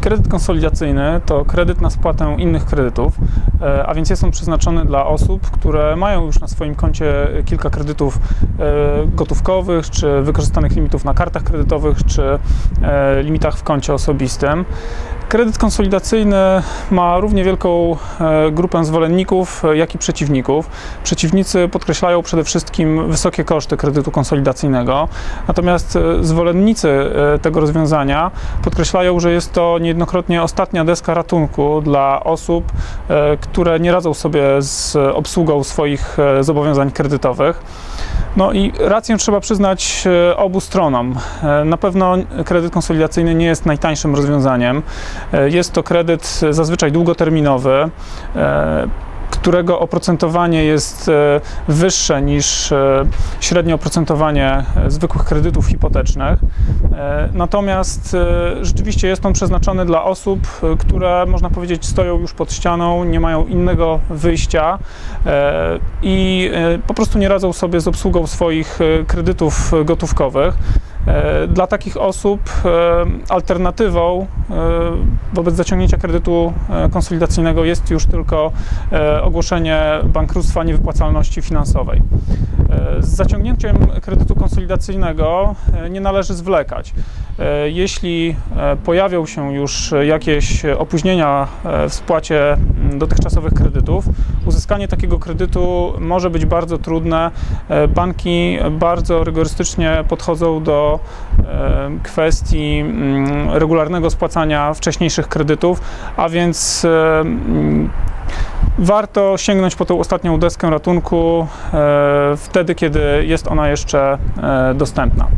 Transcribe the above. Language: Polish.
Kredyt konsolidacyjny to kredyt na spłatę innych kredytów, e, a więc jest on przeznaczony dla osób, które mają już na swoim koncie kilka kredytów e, gotówkowych, czy wykorzystanych limitów na kartach kredytowych, czy e, limitach w koncie osobistym. Kredyt konsolidacyjny ma równie wielką grupę zwolenników, jak i przeciwników. Przeciwnicy podkreślają przede wszystkim wysokie koszty kredytu konsolidacyjnego, natomiast zwolennicy tego rozwiązania podkreślają, że jest to niejednokrotnie ostatnia deska ratunku dla osób, e, które nie radzą sobie z obsługą swoich e, zobowiązań kredytowych. No i rację trzeba przyznać e, obu stronom. Na pewno kredyt konsolidacyjny nie jest najtańszym rozwiązaniem. Jest to kredyt zazwyczaj długoterminowy którego oprocentowanie jest e, wyższe niż e, średnie oprocentowanie e, zwykłych kredytów hipotecznych. Natomiast rzeczywiście jest on przeznaczony dla osób, które można powiedzieć stoją już pod ścianą, nie mają innego wyjścia i po prostu nie radzą sobie z obsługą swoich kredytów gotówkowych. E, dla takich osób e, alternatywą e, wobec zaciągnięcia kredytu konsolidacyjnego jest już tylko ogłoszenie bankructwa niewypłacalności finansowej. Z zaciągnięciem kredytu konsolidacyjnego nie należy zwlekać. Jeśli pojawią się już jakieś opóźnienia w spłacie dotychczasowych kredytów, uzyskanie takiego kredytu może być bardzo trudne. Banki bardzo rygorystycznie podchodzą do E, kwestii regularnego spłacania wcześniejszych kredytów, a więc e, warto sięgnąć po tą ostatnią deskę ratunku e, wtedy, kiedy jest ona jeszcze dostępna.